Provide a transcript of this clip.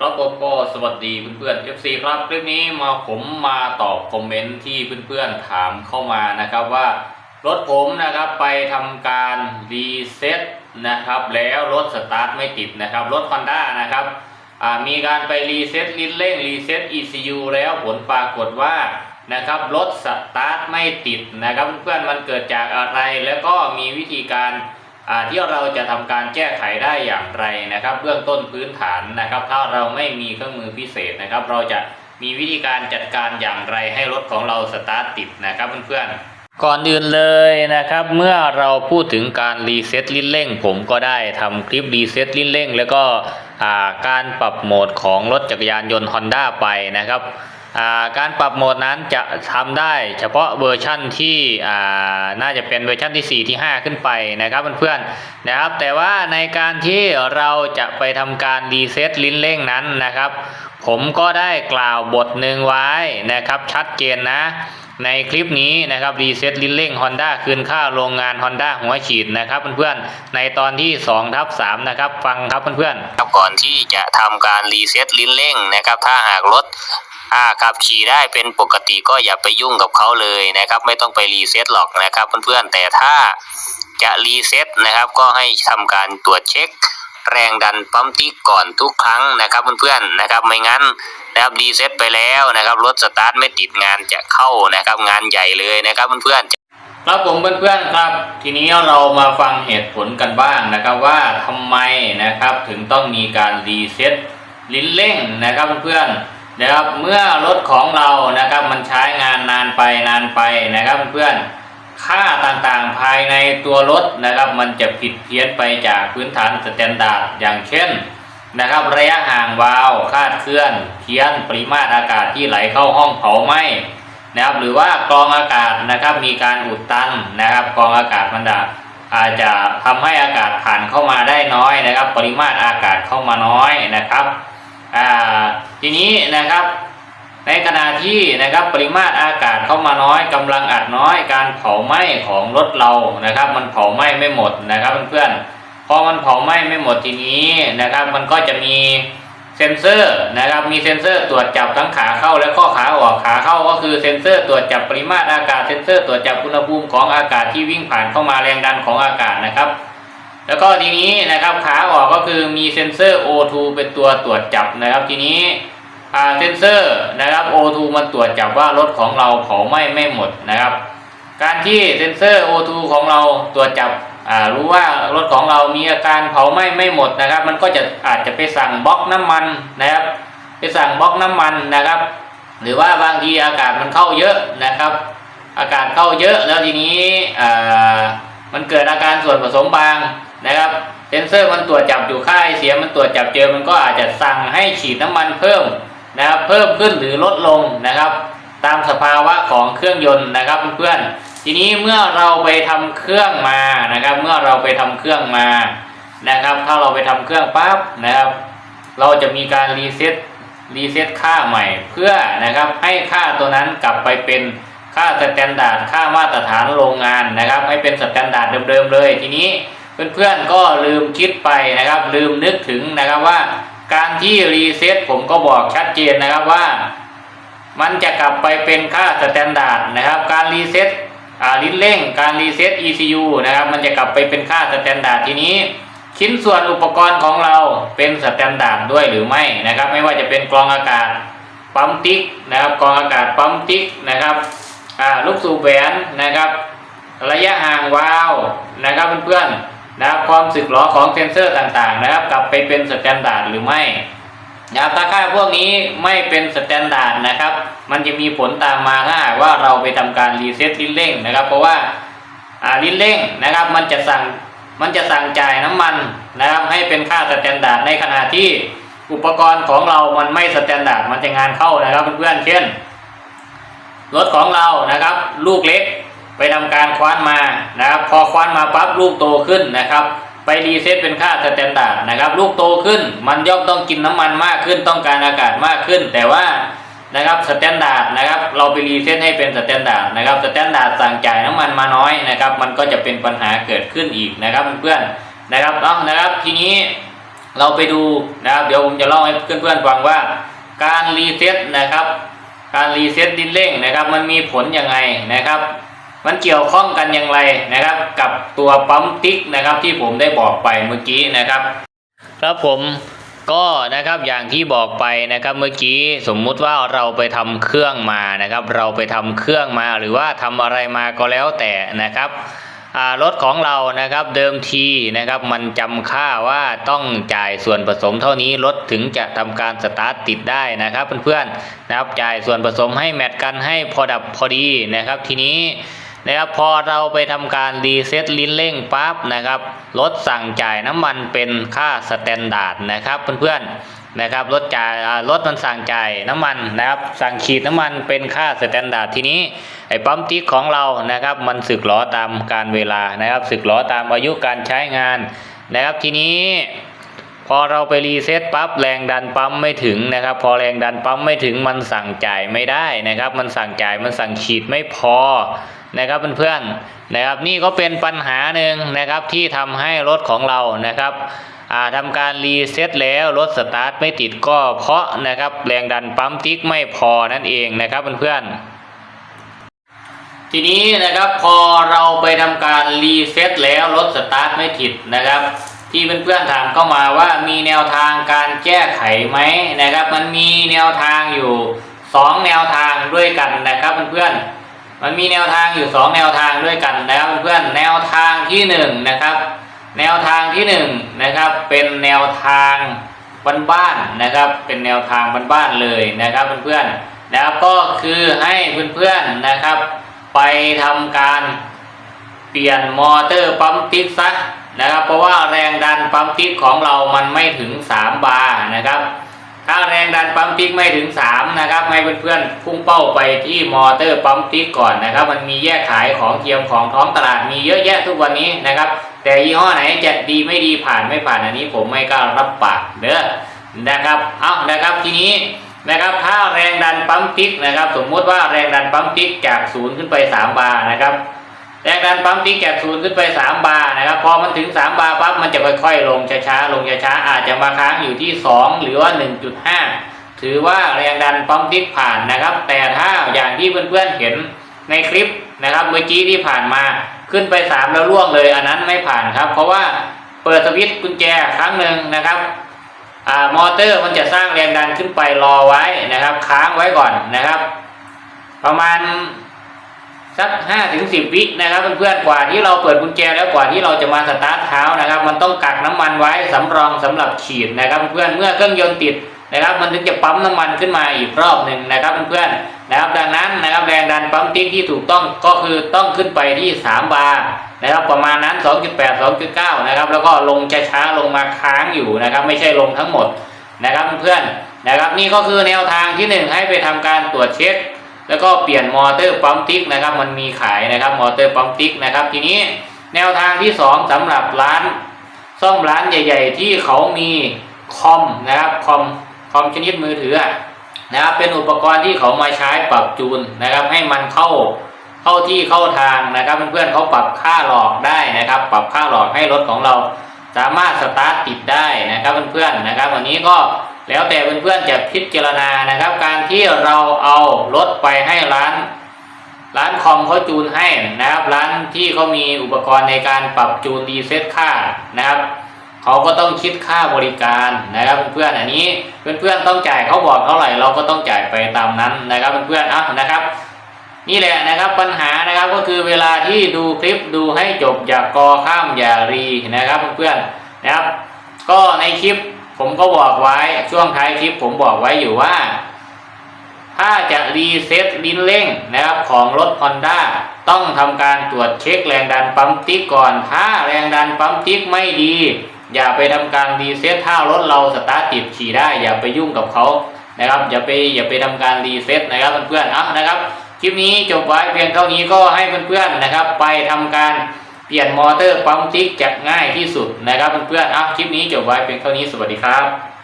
ครับผมก็สวัสดีเพื่อนๆ FC ครับคลิปนี้มาผมมาตอบคอมเมนต์ที่เพื่อนๆถามเข้ามานะครับว่ารถผมนะครับไปทำการรีเซ็ตนะครับแล้วรถสตาร์ทไม่ติดนะครับรถ Honda นะครับมีการไปรีเซ็ตลิ้นเร่งรีเซ็ต ECU แล้วผลปรากฏว่านะครับรถสตาร์ทไม่ติดนะครับเพื่อนๆมันเกิดจากอะไรแล้วก็มีวิธีการ ที่เราจะทำการแก้ไขได้อย่างไรนะครับ เบื้องต้นพื้นฐานนะครับ ถ้าเราไม่มีเครื่องมือพิเศษนะครับ เราจะมีวิธีการจัดการอย่างไรให้รถของเราสตาร์ทติดนะครับเพื่อนๆก่อนอื่นเลยนะครับ เมื่อเราพูดถึงการรีเซ็ตลิ้นเร่ง ผมก็ได้ทำคลิปรีเซ็ตลิ้นเร่ง แล้วก็การปรับโหมดของรถจักรยานยนต์ Honda ไปนะครับ การปรับโหมดนั้นจะทำได้ เฉพาะเวอร์ชั่นที่น่าจะเป็นเวอร์ชั่นที่ 4 ที่ 5 ขึ้นไปนะครับเพื่อนๆนะครับ แต่ว่าในการที่เราจะไปทำการรีเซ็ตลิ้นเร่งนั้นนะครับ ผมก็ได้กล่าวบทหนึ่งไว้นะครับชัดเจนนะ ในคลิปนี้นะครับรีเซ็ตลิ้นเร่ง Honda คืนค่าโรงงาน Honda หัวฉีดนะครับเพื่อนๆในตอนที่2ทับ3นะครับฟังครับเพื่อนๆครับก่อนที่จะทำการรีเซ็ตลิ้นเร่งนะครับถ้าหากรถอ่าขับขี่ได้เป็นปกติก็อย่าไปยุ่งกับเขาเลยนะครับ ไม่ต้องไปรีเซ็ตหรอกนะครับเพื่อนๆแต่ถ้าจะรีเซ็ตนะครับก็ให้ทำการตรวจเช็ค แรงดันปั๊มติ๊กก่อนทุกครั้งนะครับเพื่อนๆนะครับไม่งั้น นะครับรีเซ็ตไปแล้วนะครับรถสตาร์ทไม่ติดงานจะเข้านะครับงานใหญ่เลยนะครับเพื่อนๆครับผมเพื่อนๆครับ ทีนี้เรามาฟังเหตุผลกันบ้างนะครับว่าทำไมนะครับถึงต้องมีการรีเซ็ตลิ้นเร่งนะครับเพื่อนๆนะครับเมื่อรถของเรานะครับมันใช้งานนานไปนานไปนะครับเพื่อนๆค่าต่างๆภายในตัวรถนะครับ มันจะผิดเพี้ยนไปจากพื้นฐานสแตนดาร์ดอย่างเช่น นะครับ ระยะห่างวาล์วคาดเคลื่อนเพี้ยนปริมาตรอากาศที่ไหลเข้าห้องเผาไหม้นะครับ หรือว่ากรองอากาศนะครับมีการอุดตันนะครับกรองอากาศมันจะอาจจะทำให้อากาศผ่านเข้ามาได้น้อยนะครับ ปริมาตรอากาศเข้ามาน้อยนะครับทีนี้นะครับ ในขณะที่นะครับปริมาตรอากาศเข้ามาน้อยกำลังอัดน้อย การเผาไหม้ของรถเรานะครับ มันเผาไหม้ไม่หมดนะครับเพื่อนๆ พอมันเผาไหม้ไม่หมดทีนี้นะครับ มันก็จะมีเซ็นเซอร์นะครับ มีเซ็นเซอร์ตรวจจับทั้งขาเข้าและข้อขาออกขาเข้าก็คือเซ็นเซอร์ตรวจจับปริมาตรอากาศเซ็นเซอร์ตรวจจับอุณหภูมิของอากาศที่วิ่งผ่านเข้ามาแรงดันของอากาศนะครับ แล้วก็ทีนี้นะครับขาออกก็คือมีเซ็นเซอร์ O2 เป็นตัวตรวจจับนะครับ ทีนี้เซ็นเซอร์นะครับ O2 มันตรวจจับว่ารถของเราเผาไหม้ไม่หมดนะครับ การที่เซ็นเซอร์ O2 ของเราตรวจจับ รู้ว่ารถของเรามีอาการเผาไหม้ไม่หมดนะครับ มันก็จะอาจจะไปสั่งบล็อกน้ำมันนะครับ ไปสั่งบล็อกน้ำมันนะครับ หรือว่าบางทีอากาศมันเข้าเยอะนะครับ อากาศเข้าเยอะแล้วทีนี้มันเกิดอาการส่วนผสมบางนะครับเซนเซอร์มันตรวจจับอยู่ค่ายเสียมันตรวจจับเจอมันก็อาจจะสั่งให้ฉีดน้ำมันเพิ่มนะครับเพิ่มขึ้นหรือลดลงนะครับ ตามสภาวะของเครื่องยนต์นะครับเพื่อนๆ ทีนี้เมื่อเราไปทำเครื่องมานะครับ เมื่อเราไปทำเครื่องมานะครับ ถ้าเราไปทำเครื่องปั๊บนะครับ เราจะมีการรีเซ็ตรีเซ็ตค่าใหม่ เพื่อนะครับให้ค่าตัวนั้นกลับไปเป็นค่าสแตนดาร์ดค่ามาตรฐานโรงงานนะครับ ให้เป็นสแตนดาร์ดเดิมๆเลย ทีนี้เพื่อนๆก็ลืมคิดไปนะครับ ลืมนึกถึงนะครับว่า การที่รีเซ็ตผมก็บอกชัดเจนนะครับว่า มันจะกลับไปเป็นค่าสแตนดาร์ดนะครับ การรีเซ็ต ลิ้นเร่งการรีเซ็ต ECU นะครับมันจะกลับไปเป็นค่าสแตนดาร์ดทีนี้ ชิ้นส่วนอุปกรณ์ของเราเป็นสแตนดาร์ดด้วยหรือไม่นะครับ ไม่ว่าจะเป็นกรองอากาศปั๊มติ๊กนะครับกรองอากาศปั๊มติ๊กนะครับลูกสูบแหวนนะครับ ระยะห่างวาล์วนะครับเพื่อนๆนะครับความสึกหรอของเซนเซอร์ต่างๆนะครับ กลับไปเป็นสแตนดาร์ดหรือไม่ นะครับถ้าค่าพวกนี้ไม่เป็นสแตนดาร์ดนะครับ มันจะมีผลตามมาถ้าหากว่าเราไปทำการรีเซ็ตลิ้นเร่งนะครับ เพราะว่าอ่าลิ้นเร่งนะครับมันจะสั่งมันจะสั่งจ่ายน้ำมันนะครับให้เป็นค่าสแตนดาร์ดในขณะที่อุปกรณ์ของเรามันไม่สแตนดาร์ดมันจะงานเข้านะครับเพื่อนๆเช่นรถของเรานะครับ ลูกเล็กไปทำการคว้านมานะครับ พอคว้านมาปั๊บลูกโตขึ้นนะครับ ไปรีเซ็ตเป็นค่าสแตนดาร์ดนะครับ ลูกโตขึ้นมันย่อมต้องกินน้ำมันมากขึ้นต้องการอากาศมากขึ้น แต่ว่านะครับสแตนดาร์ดนะครับ เราไปรีเซ็ตให้เป็นสแตนดาร์ดนะครับสแตนดาร์ดสั่งจ่ายน้ำมันมาน้อยนะครับ มันก็จะเป็นปัญหาเกิดขึ้นอีกนะครับเพื่อนๆนะครับเนาะนะครับทีนี้เราไปดูนะครับ เดี๋ยวผมจะเล่าให้เพื่อนๆฟังว่า การรีเซ็ตนะครับ การรีเซ็ตดินเร่งนะครับ มันมีผลยังไงนะครับ มันเกี่ยวข้องกันอย่างไรนะครับ กับตัวปั๊มติ๊กนะครับที่ผมได้บอกไปเมื่อกี้นะครับ ครับผมก็นะครับอย่างที่บอกไปนะครับเมื่อกี้สมมุติว่าเราไปทำเครื่องมานะครับ เราไปทำเครื่องมาหรือว่าทำอะไรมาก็แล้วแต่นะครับรถของเรานะครับเดิมทีนะครับมันจำค่าว่าต้องจ่ายส่วนผสมเท่านี้รถถึงจะทำการสตาร์ทติดได้นะครับเพื่อนๆนะครับจ่ายส่วนผสมให้แมทกันให้พอดับพอดีนะครับทีนี้ นะครับพอเราไปทำการรีเซ็ตลิ้นเร่งปั๊บนะครับรถสั่งจ่ายน้ำมันเป็นค่าสแตนดาร์ดนะครับเพื่อนๆนะครับรถจ่ายรถมันสั่งจ่ายน้ำมันนะครับสั่งขีดน้ำมันเป็นค่าสแตนดาร์ดทีนี้ไอ้ปั๊มติ๊กของเรานะครับมันสึกหรอตามการเวลานะครับสึกหรอตามอายุการใช้งานนะครับทีนี้พอเราไปรีเซ็ตปั๊บแรงดันปั๊มไม่ถึงนะครับ พอแรงดันปั๊มไม่ถึงมันสั่งจ่ายไม่ได้นะครับ มันสั่งจ่ายมันสั่งขีดไม่พอ นะครับเพื่อนๆนะครับนี่ก็เป็นปัญหาหนึ่งนะครับที่ทำให้รถของเรานะครับอ่าทำการรีเซ็ตแล้วรถสตาร์ทไม่ติดก็เพราะนะครับแรงดันปั๊มติ๊กไม่พอนั่นเองนะครับเพื่อนๆทีนี้นะครับพอเราไปทำการรีเซ็ตแล้วรถสตาร์ทไม่ติดนะครับ ที่เพื่อนๆถามเข้ามาว่ามีแนวทางการแก้ไขไหมนะครับ มันมีแนวทางอยู่สองแนวทางด้วยกันนะครับเพื่อนๆ มันมีแนวทางอยู่สองแนวทางด้วยกันนะครับเพื่อนๆแนวทางที่หนึ่งนะครับแนวทางที่หนึ่งนะครับเป็นแนวทางบ้านๆนะครับเป็นแนวทางบ้านๆเลยนะครับเพื่อนๆนะครับก็คือให้เพื่อนๆนะครับ ไปทำการเปลี่ยนมอเตอร์ปั๊มติ๊กซะนะครับเพราะว่าแรงดันปั๊มติ๊กของเรามันไม่ถึง 3 บาร์นะครับ ถ้าแรงดันปั๊มติ๊กไม่ถึง 3 นะครับให้เพื่อนๆพุ่งเป้าไปที่มอเตอร์ปั๊มติ๊กก่อนนะครับ มันมีแยกขายของเทียมของท้องตลาดมีเยอะแยะทุกวันนี้นะครับ แต่ยี่ห้อไหนจะดีไม่ดีผ่านไม่ผ่านอันนี้ผมไม่กล้ารับปากเด้อนะครับเอานะครับทีนี้นะครับถ้าแรงดันปั๊มติ๊กนะครับ สมมุติว่าแรงดันปั๊มติ๊กจากศูนย์ขึ้นไป 3 บาร์นะครับ แรงดันปั๊มติ๊กจากศูนย์ขึ้นไป 3 บาร์นะครับพอมันถึง 3 บาร์ปั๊บมันจะค่อยๆ ลงช้าๆลงช้าๆอาจจะมาค้างอยู่ที่ 2 หรือว่า 1.5 ถือว่าแรงดันปั๊มติ๊กผ่านนะครับ แต่ถ้าอย่างที่เพื่อนๆเห็นในคลิปนะครับเมื่อกี้ที่ผ่านมาขึ้นไป 3 แล้วล่วงเลย อันนั้นไม่ผ่านครับ เพราะว่าเปิดสวิตช์กุญแจครั้งหนึ่งนะครับอ่ามอเตอร์มันจะสร้างแรงดันขึ้นไปรอไว้นะครับ ค้างไว้ก่อนนะครับ ประมาณ สักห้าถึงสิบวินะครับเพื่อนๆกว่าที่เราเปิดกุญแจแล้วกว่าที่เราจะมาสตาร์ทเท้านะครับ มันต้องกักน้ำมันไว้สำรองสำหรับขีดนะครับเพื่อนเมื่อเครื่องยนต์ติดนะครับ มันถึงจะปั๊มน้ำมันขึ้นมาอีกรอบหนึ่งนะครับเพื่อนๆนะครับ ดังนั้นนะครับแรงดันปั๊มติ๊กที่ถูกต้องก็คือต้องขึ้นไปที่ 3 บาร์นะครับ ประมาณนั้น 2.8 2.9 นะครับ แล้วก็ลงช้าๆลงมาค้างอยู่นะครับ ไม่ใช่ลงทั้งหมดนะครับเพื่อนๆนะครับ นี่ก็คือแนวทางที่หนึ่งให้ไปทำการตรวจเช็ค แล้วก็เปลี่ยนมอเตอร์ปั๊มติ๊กนะครับ มันมีขายนะครับมอเตอร์ปั๊มติ๊กนะครับ ทีนี้แนวทางที่สองสำหรับร้านซ่อมร้านใหญ่ ๆ ที่เขามีคอมนะครับคอมคอมชนิดมือถือนะครับเป็นอุปกรณ์ที่เขามาใช้ปรับจูนนะครับ ให้มันเข้าเข้าที่เข้าทางนะครับเพื่อนๆเขาปรับค่าหลอกได้นะครับ ปรับค่าหลอกให้รถของเราสามารถสตาร์ทติดได้นะครับเพื่อนๆนะครับ วันนี้ก็ แล้วแต่เพื่อนๆจะพิจารณานะครับ การที่เราเอารถไปให้ร้าน ร้านคอมเขาจูนให้นะครับ ร้านที่เขามีอุปกรณ์ในการปรับจูนรีเซ็ตค่านะครับเขาก็ต้องคิดค่าบริการนะครับเพื่อนๆอันนี้เพื่อนๆต้องจ่ายเขาบอกเท่าไหร่เราก็ต้องจ่ายไปตามนั้นนะครับเพื่อนๆอะนะครับนี่แหละนะครับปัญหานะครับก็คือเวลาที่ดูคลิปดูให้จบอย่ากอข้ามอย่ารีนะครับเพื่อนๆนะครับ ก็ในคลิป ผมก็บอกไว้ช่วงท้ายคลิปผมบอกไว้อยู่ว่า ถ้าจะรีเซ็ตลิ้นเร่งนะครับของรถ Honda ต้องทำการตรวจเช็คแรงดันปั๊มติ๊กก่อน ถ้าแรงดันปั๊มติ๊กไม่ดี อย่าไปทำการรีเซ็ตถ้ารถเราสตาร์ทติดขี่ได้ อย่าไปยุ่งกับเขานะครับ อย่าไปอย่าไปทำการรีเซ็ตนะครับเพื่อนๆอะนะครับคลิปนี้จบไว้เพียงเท่านี้ก็ให้เพื่อนๆนะครับ ไปทำการ เปลี่ยนมอเตอร์ปั๊มติ๊กจะง่ายที่สุดนะครับเพื่อนๆอะคลิปนี้จบไว้เป็นเท่านี้สวัสดีครับ